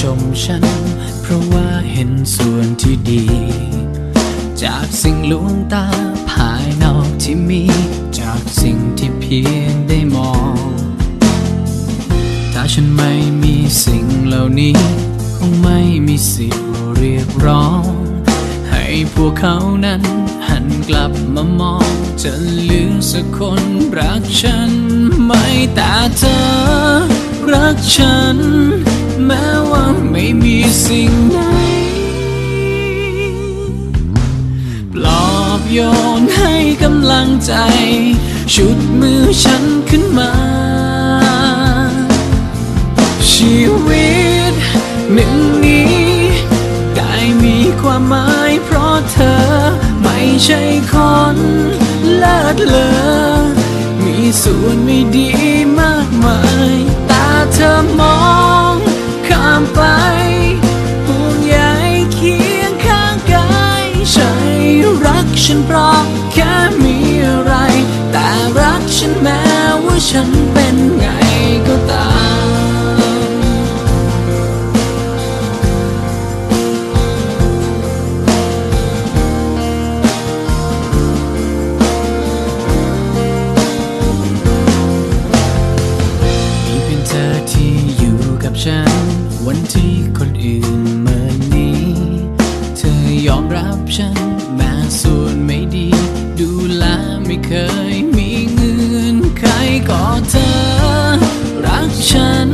ชมฉัน เพราะว่าเห็นส่วนที่ดี จากสิ่งลวงตาภายนอกที่มี จากสิ่งที่เพียงได้มอง ถ้าฉันไม่มีสิ่งเหล่านี้ คงไม่มีสิทธิ์เรียกร้อง ให้พวกเขานั้นหันกลับมามอง จะเหลือสักคนรักฉันไหมแต่เธอรักฉันแม้ ม่มีสิ่งไหนปลอบโยนให้กำลังใจ ชุดมือฉันขึ้นมา ชีวิตหนึ่งนี้ ได้มีความหมายเพราะเธอไม่ใช่คนเลิศเลอมีส่วนไม่ดีมากมาย ตาเธอมองข้ามไป ฉันเพราะแค่มีอะไร แต่รักฉันแม้ว่าฉันเป็นไงก็ตามมีเพียงเธอที่อยู่กับฉัน วันที่คนอื่นเมินนี้ เธอยอมรับฉัน ก็เธอรักฉัน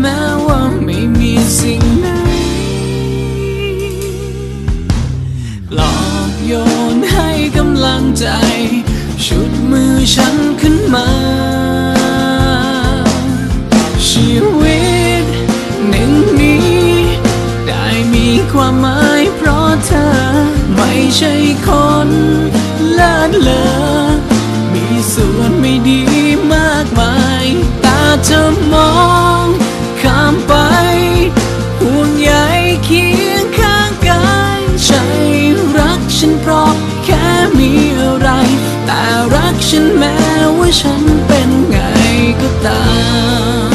แม้ว่าไม่มีสิ่งไหนปลอบโยนให้กำลังใจ ชุดมือฉันขึ้นมา ชีวิตหนึ่งนี้ ได้มีความหมายเพราะเธอ ไม่ใช่คนเลิศเลอมีส่วนไม่ดีากมายตาเธอมองข้ามไป ห่วงใยเคียงข้างกายใช่รักฉันเพราะแค่มีอะไร แต่รักฉันแม้ว่าฉันเป็นไงก็ตาม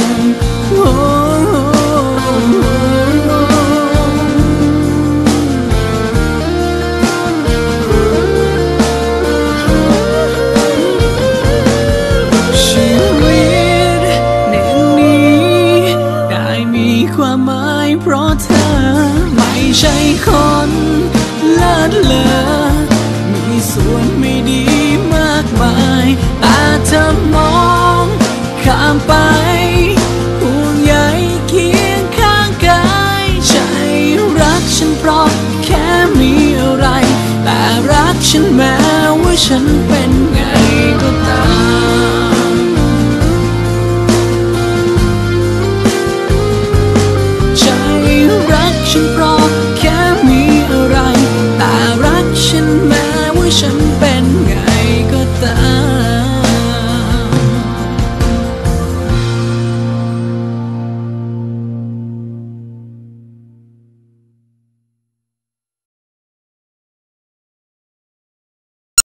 เธอ ไม่ใช่คนเลิศเลอ มีส่วนไม่ดีมากมายแต่เธอมองข้ามไปห่วงใยเคียงข้างกายใช่รักฉันเพราะแค่มีอะไร แต่รักฉันแม้ว่าฉันเป็น